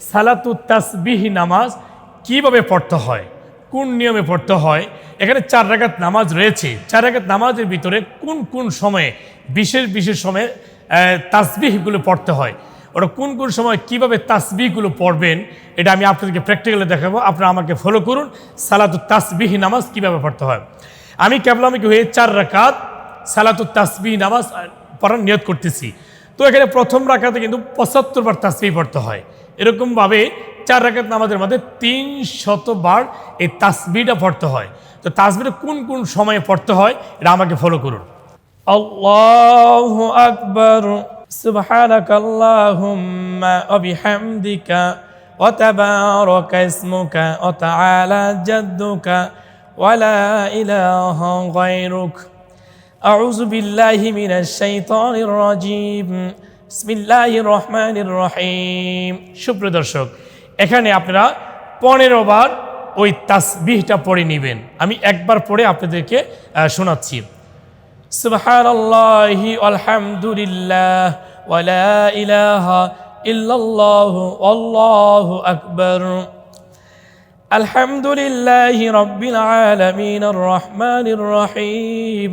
সালাতু তাসবিহি নামাজ কীভাবে পড়তে হয়? কোন নিয়মে পড়তে হয়? এখানে চার রাকাত নামাজ রয়েছে। চার রাকাত নামাজের ভিতরে কোন কোন সময়ে, বিশেষ বিশেষ সময়ে তাসবিহগুলো পড়তে হয়? ওটা কোন কোন সময় কীভাবে তাসবিহগুলো পড়বেন, এটা আমি আপনাদেরকে প্র্যাকটিক্যালি দেখাবো। আপনারা আমাকে ফলো করুন, সালাতু তাসবিহি নামাজ কীভাবে পড়তে হয়। আমি কেবল আমি কেবলামিকে হয়ে চার রাকাত সালাতু তাসবিহি নামাজ পড়ার নিয়ত করতেছি। তো এখানে প্রথম রাখাতে কিন্তু পঁচাত্তরবার তাসবিহ পড়তে হয়। এরকমভাবে চার রাকাত নামাজের মধ্যে তিন শতবার এই তাসবিটা পড়তে হয় তো তাসবিটা কোন কোন সময়ে পড়তে হয় এটা আমাকে ফলো করুন আল্লাহু আকবর সুবহানাক আল্লাহুম্মা ওয়া বিহামদিকা ওয়া তাবারাকা ইসমুকা ওয়া তাআলা জাদ্দুকা ওয়া লা ইলাহা গায়রুক أعوذ بالله من الشيطان الرجيم রহমান রহিম সুপ্রদর্শক এখানে আপনারা পনেরো বার ওই তাসবিহটা পড়ে নেবেন। আমি একবার পড়ে আপনাদেরকে শোনাচ্ছি। আলহামদুলিল্লাহ ওয়ালা ইলাহা ইল্লাল্লাহু আলহামদুলিল্লাহি রহিম।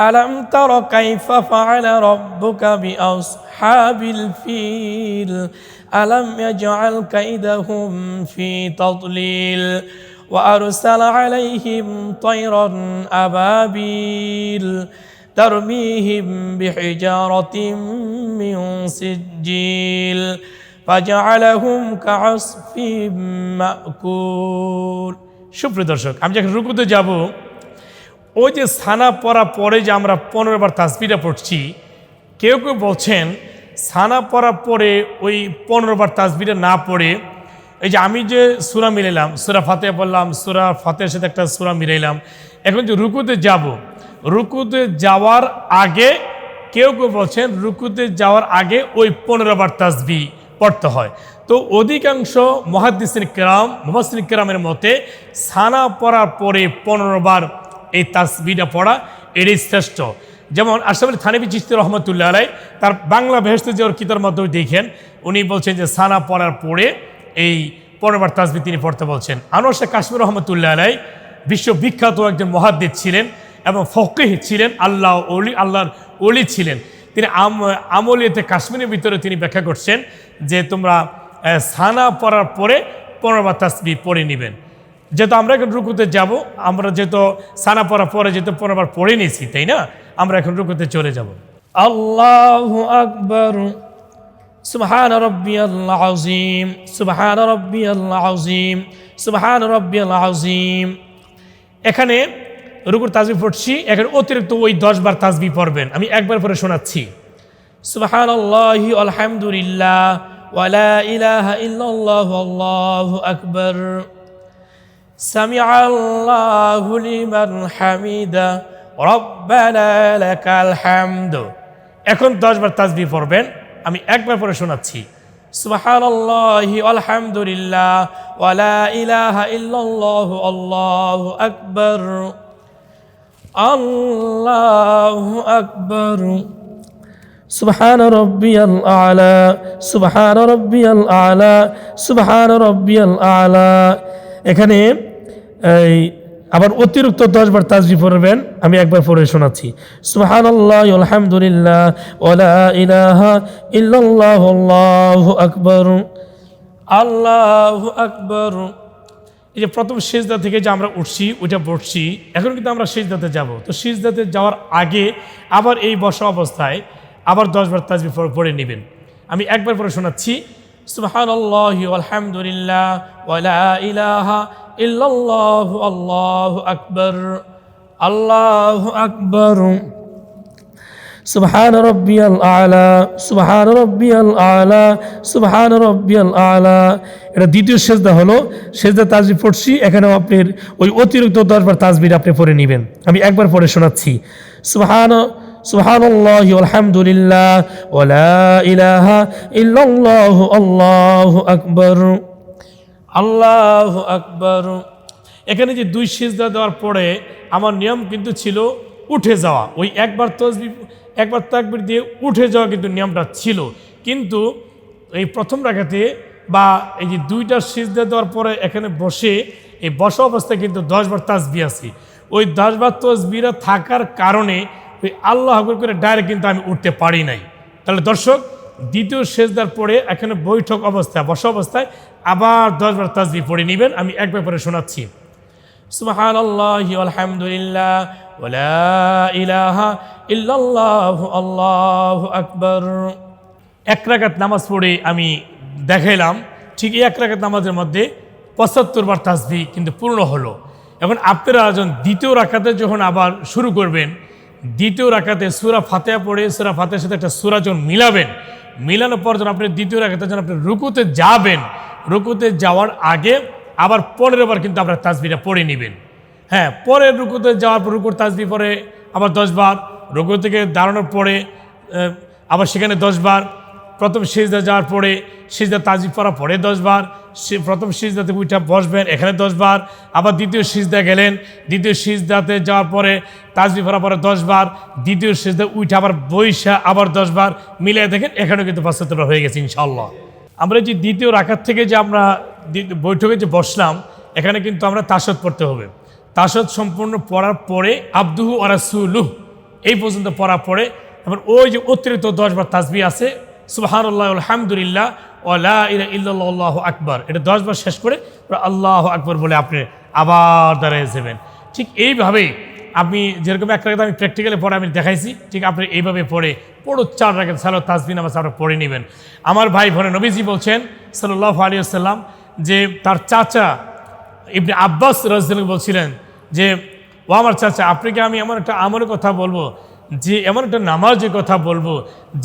ألم تر كيف فعل ربك بأصحاب الفيل ألم يجعل كيدهم في تضليل وأرسل عليهم طيرا أبابيل ترميهم بحجارة من سجيل فجعلهم كعصف مأكول সুপ্রিয় দর্শক আমি যখন রুকুতে যাব ওই যে সানা পড়া পরে যে আমরা পনেরো বার তাসবিটা পড়ছি, কেউ কেউ বলছেন, সানা পড়া পরে ওই পনেরো বার তাসবিটা না পড়ে, এই যে আমি যে সুরা মিলাইলাম, সুরা ফাতে বললাম সুরা ফাতের সাথে একটা সুরা মিলাইলাম, এখন যে রুকুতে যাব, রুকুতে যাওয়ার আগে কেউ কেউ বলছেন, রুকুতে যাওয়ার আগে ওই পনেরো বার তাসবি পড়তে হয়। তো অধিকাংশ মহাদিসিন কেরাম মুহাসিন কেরামের মতে, সানা পড়ার পরে পনেরো বার এই তাসবিটা পড়া এটাই শ্রেষ্ঠ। যেমন আশরাফ আলী থানবী চিস্তি রহমতুল্লাহ আলাই, তার বাংলা ভেস্তে যে ওর কিতার মাধ্যমে দেখেন, উনি বলছেন যে সানা পড়ার পরে এই পনেরোবার তাসবি তিনি পড়তে বলছেন। আনোয়ার শাহ কাশ্মীর রহমতুল্লাহ আলাই বিশ্ববিখ্যাত একজন মহাদ্দিদ ছিলেন এবং ফকিহ ছিলেন আল্লাহ অলি আল্লাহর অলি ছিলেন। তিনি আম, আমলিয়াতে কাশ্মীরের ভিতরে তিনি ব্যাখ্যা করছেন যে তোমরা সানা পড়ার পরে পনেরোবার তাসবি পড়ে নেবেন। যেহেতু আমরা এখন রুকুতে যাব, আমরা যেহেতু সানা পড়া পরে যেহেতু পনেরোবার পড়ে নিয়েছি, তাই না? আমরা এখন রুকুতে চলে যাব। আল্লাহ আকবর। সুবহান রব্বি আল্লাহ আজিম সুবহান রব্বি আল্লাহ আজিম সুবহান রব্বি আল্লাহ আজিম এখানে রুকুর তাজবি পড়ছি, এখানে অতিরিক্ত ওই দশবার তাজবি পড়বেন। আমি একবার পরে শোনাচ্ছি। সুবহান আল্লাহ আলহামদুলিল্লাহ ওয়ালা ইলাহা ইল্লাল্লাহু আল্লাহু আকবর। সামিআ আল্লাহু লিমান হামিদা রব্বানা লাকাল হামদ এখন দশ বার তাজবি পড়বেন আমি একবার পরে শোনাচ্ছি সুবহান আল্লাহ আলহামদুলিল্লাহ ওয়ালা ইলাহা ইল্লাল্লাহু আল্লাহু আকবার আল্লাহু আকবার سبحان ربي الأعلى سبحان ربي الأعلى سبحان ربي الأعلى এখানে এই আবার অতিরিক্ত দশবার তাজবি পড়বেন, আমি একবার পড়ে শোনাচ্ছি। সুবহান আল্লাহ আলহামদুলিল্লাহ ওলা ইলাহা ইল্লাল্লাহ, আল্লাহু আকবর আল্লাহু আকবর। এই যে প্রথম সেজদা থেকে যে আমরা উঠছি, ওইটা বসছি এখন কিন্তু আমরা সেজদাতে যাব। তো সেজদাতে যাওয়ার আগে আবার এই বসা অবস্থায় আবার দশবার তাজবি পড়ে নেবেন। আমি একবার পরে শোনাচ্ছি সুবহান আল্লাহ আলহামদুলিল্লাহ ওয়ালা ইলাহা ইল্লাল্লাহু আল্লাহু আকবর আল্লাহু আকবর। সুবহান রব্বিয়াল আলা, সুবহান রব্বিয়াল আলা, সুবহান রব্বিয়াল আলা। এটা দ্বিতীয় সেজদা হলো, সেজদা তাজবি পড়ছি, এখানেও আপনার ওই অতিরিক্ত দশবার তাজবির আপনি পড়ে নেবেন। আমি একবার পড়ে শোনাচ্ছি। সুবহান سبحان الله والحمد لله ولا إله إلا الله الله أكبر আল্লাহ আকবর এখানে যে দুই সিজদা দেওয়ার পরে আমার নিয়ম কিন্তু ছিল উঠে যাওয়া ওই একবার তসবি একবার তাকবির দিয়ে উঠে যাওয়া কিন্তু নিয়মটা ছিল কিন্তু এই প্রথম রাখাতে বা এই যে দুইটা সিজদা দেওয়ার পরে এখানে বসে এই বসা অবস্থায় কিন্তু দশবার তাসবি আছে ওই দশবার তসবিরা থাকার কারণে ওই আল্লাহ করে ডাইরেক্ট কিন্তু আমি উঠতে পারি নাই। তাহলে দর্শক, দ্বিতীয় সেজদার পরে এখানে বৈঠক অবস্থায় বসা অবস্থায় আবার দশবার তাজবি পড়ে নেবেন, আমি এক ব্যাপারে শোনাচ্ছি। সুবহান আল্লাহ আলহামদুলিল্লাহ ওলা ইলাহা আকবার। এক রাকাত নামাজ পড়ে আমি দেখাইলাম, ঠিক এই এক রাকাত নামাজের মধ্যে পঁচাত্তর বার তাসবি কিন্তু পূর্ণ হলো। এখন আপনারা যখন দ্বিতীয় রাকাতে যখন আবার শুরু করবেন দ্বিতীয় রাখাতে সুরা ফাতেহা পড়ে, সুরা ফাতেহার সাথে একটা সুরা যখন মিলাবেন, মিলানোর পর যখন আপনি দ্বিতীয় রাখাতে যখন আপনি রুকুতে যাবেন, রুকুতে যাওয়ার আগে আবার পরের বার কিন্তু আপনার তাজবিটা পড়ে নেবেন। হ্যাঁ পরের রুকুতে যাওয়ার পর রুকুর তাজবি পরে আবার দশবার রুকু থেকে দাঁড়ানোর পরে আবার সেখানে দশবার প্রথম সিজদা যাওয়ার পরে সিজদা তাজিব পড়া পরে দশবার প্রথম সিজদাতে উঠা বসবেন, এখানে দশবার আবার দ্বিতীয় সিজদা গেলেন, দ্বিতীয় সিজদাতে যাওয়ার পরে তাজবি পড়া পরে দশবার দ্বিতীয় সিজদা উঠে আবার বৈশা আবার দশবার মিলিয়ে দেখেন, এখানেও কিন্তু পাঁচাত্তর হয়ে গেছে ইনশাল্লাহ আমরা যে দ্বিতীয় রাখার থেকে যে আমরা বৈঠকে যে বসলাম, এখানে কিন্তু আমরা তাসদ পড়তে হবে। তাসদ সম্পূর্ণ পড়ার পরে আব্দুহু আরাসুলুহ এই পর্যন্ত পড়ার পরে এবার ওই যে অতিরিক্ত দশবার তাজবি আছে সুবাহানুল্লাহ, আলহামদুলিল্লাহ ওলা ইলা ইল্লাল্লাহ আকবর। এটা দশবার শেষ করে আল্লাহ আকবর বলে আপনি আবার দাঁড়িয়ে যাবেন। ঠিক এইভাবেই আপনি যেরকম এক রাখাতে আমি প্র্যাকটিক্যালি পড়ে আমি দেখাইছি, ঠিক আপনি এইভাবে পড়ে, পুরো চার রাখেন সালো তাসবি আমার আপনারা পড়ে নেবেন। আমার ভাই বোনের নবীজি বলছেন সাল্লাহ আলী আসাল্লাম যে তার চাচা ইবনে আব্বাস রাজধানী বলছিলেন যে, ও আমার চাচা আপনাকে আমি এমন একটা আমলের কথা বলব যে এমন একটা নামাজের কথা বলব,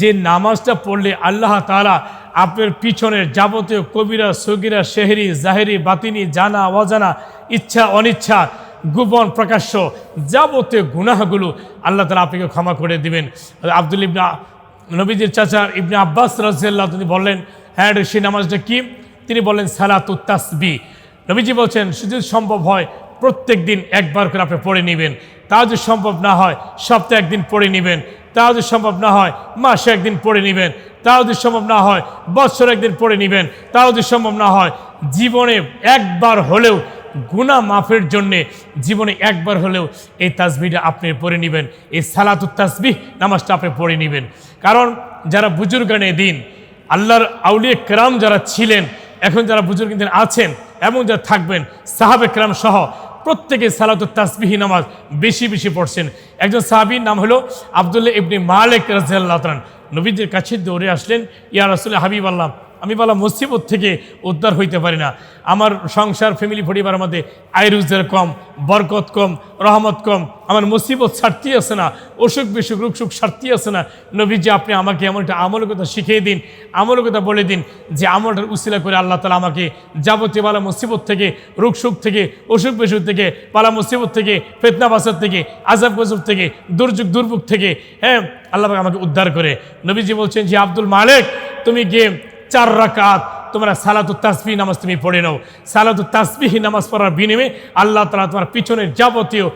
যে নামাজটা পড়লে আল্লাহ তাআলা আপনার পিছনের যাবতীয় কবিরা, সগিরা, শেহরি, জাহেরি, বাতিনি, জানা, অজানা, ইচ্ছা, অনিচ্ছা, গোপন, প্রকাশ্য যাবতীয় গুনাহগুলো আল্লাহ তালা আপনাকে ক্ষমা করে দিবেন। আব্দুল ইবনা, নবীজির চাচা ইবনে আব্বাস রাজিয়াল্লাহ তিনি বললেন হ্যাঁ সেই নামাজটা কি? তিনি বললেন সালাতু তাসবি। নবীজি বলছেন, যদি সম্ভব হয় প্রত্যেক দিন একবার করে আপনি পড়ে নেবেন। তা যদি সম্ভব না হয়, সপ্তাহে একদিন পড়ে নেবেন। তা যদি সম্ভব না হয়, মাসে একদিন পড়ে নেবেন। তাও যদি সম্ভব না হয় বৎসর একদিন পড়ে নেবেন। তাও যদি সম্ভব না হয়, জীবনে একবার হলেও গুণা মাফের জন্যে জীবনে একবার হলেও এই তাসবিটা আপনি পড়ে নেবেন। এই সালাতু তাসবিহ নামাজটা আপনি পড়ে নেবেন। কারণ যারা বুজুর্গানে দিন, আল্লাহর আউলিয়া কেরাম যারা ছিলেন, এখন যারা বুজুর্গ দিন আছেন এবং যারা থাকবেন, সাহাবে কেরাম সহ প্রত্যেকে সালাত তাসবিহি নামাজ বেশি বেশি পড়ছেন। একজন সাহাবির নাম হলো আবদুল্লাহ ইবনি মালিক রাজিয়াল্লাহ তালান নবীদের কাছে দৌড়ে আসলেন, ইয়া রাসুল হাবিব আল্লাহ আমি বলা মুসিবত থেকে উদ্ধার হইতে পারি না। আমার সংসার ফ্যামিলি পরিবার মধ্যে আয়রুজের কম, বরকত কম, রহমত কম। আমার মুসিবত ছাড়তি আছে না, অসুখ বিসুখ রুখ সুখ ছাড়তি আছে না। নবীজি, আপনি আমাকে এমন একটা আমলকতা শিখিয়ে দিন আমলকতা বলে দিন, যে আমলটার উসিলা করে আল্লাহ তালা আমাকে যাবতীয় বালা মুসিবত থেকে, রোগ সুখ থেকে, অসুখ বিসুখ থেকে পালা মুসিবত থেকে, ফেতনা বাসার থেকে আজাব গজব থেকে, দুর্যোগ, দুর্ভোগ থেকে হ্যাঁ আল্লাহ আমাকে উদ্ধার করে। নবীজি বলছেন যে আব্দুল মালিক, তুমি গিয়ে চার রাকাত। তোমরা সালাতু তাসবিহ নামাজ তুমি পড়ে নাও। সালাতু তাসবিহ নামাজ পড়ার বিনিময়ে আল্লাহ তালা তোমার পিছনের যাবতীয়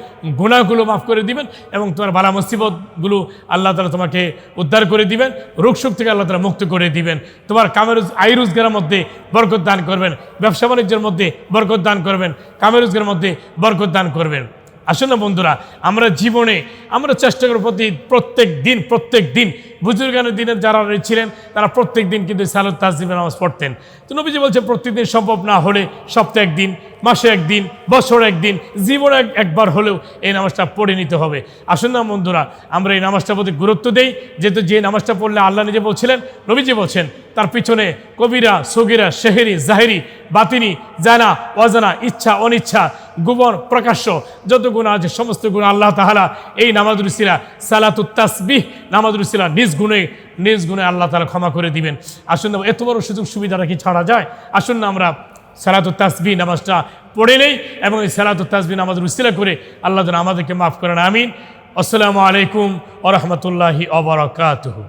গুণাগুলো মাফ করে দিবেন এবং তোমার বালা মুসিবতগুলো আল্লাহ তালা তোমাকে উদ্ধার করে দিবেন রোগ শোক থেকে আল্লাহ তালা মুক্ত করে দিবেন। তোমার কামেরুজ আয় রোজগারের মধ্যে বরকত দান করবেন ব্যবসা বাণিজ্যের মধ্যে বরকত দান করবেন কামেরুজগারের মধ্যে বরকত দান করবেন। আসলে না বন্ধুরা, আমরা জীবনে, আমরা চেষ্টা করি প্রতি প্রত্যেক দিন প্রত্যেক দিন, বুজুর্গানের দিনে যারা ছিলেন তারা প্রত্যেক দিন কিন্তু সালত তাজিমের নামাজ পড়তেন। তো নবীজি বলছে প্রত্যেক দিন সম্ভব না হলে সপ্তাহে একদিন, মাসে একদিন, বছর একদিন, জীবনে এক- একবার হলেও এই নামাজটা পড়ে নিতে হবে। আসুন না বন্ধুরা, আমরা এই নামাজটার প্রতি গুরুত্ব দেই। যেহেতু যে নামাজটা পড়লে আল্লাহ নিজে বলছিলেন, নবীজি বলছেন, তার পিছনে কবিরা, সগিরা, শেহেরি, জাহেরি, বাতিনি, জানা, অজানা, ইচ্ছা, অনিচ্ছা গোপন প্রকাশ্য যত গুণ আছে সমস্ত গুণ আল্লাহ তাহালা এই নামাজুল ইসিলা সালাতুত তাসবিহ নামাজুল ইসিলা নিজ গুণে নিজ গুণে আল্লাহ তালা ক্ষমা করে দিবেন। আসুন না, এত বড় সুযোগ সুবিধাটা কি ছাড়া যায়? আসুন না, আমরা সালাতুত তাসবি নামাজটা পড়ে নেই এবং এই সালাতুত তাসবি নামাজের উসিলা করে আল্লাহ যেন আমাদেরকে মাফ করেন, আমিন। আসসালামু আলাইকুম ওরহমতুল্লাহি অবরাকাতহু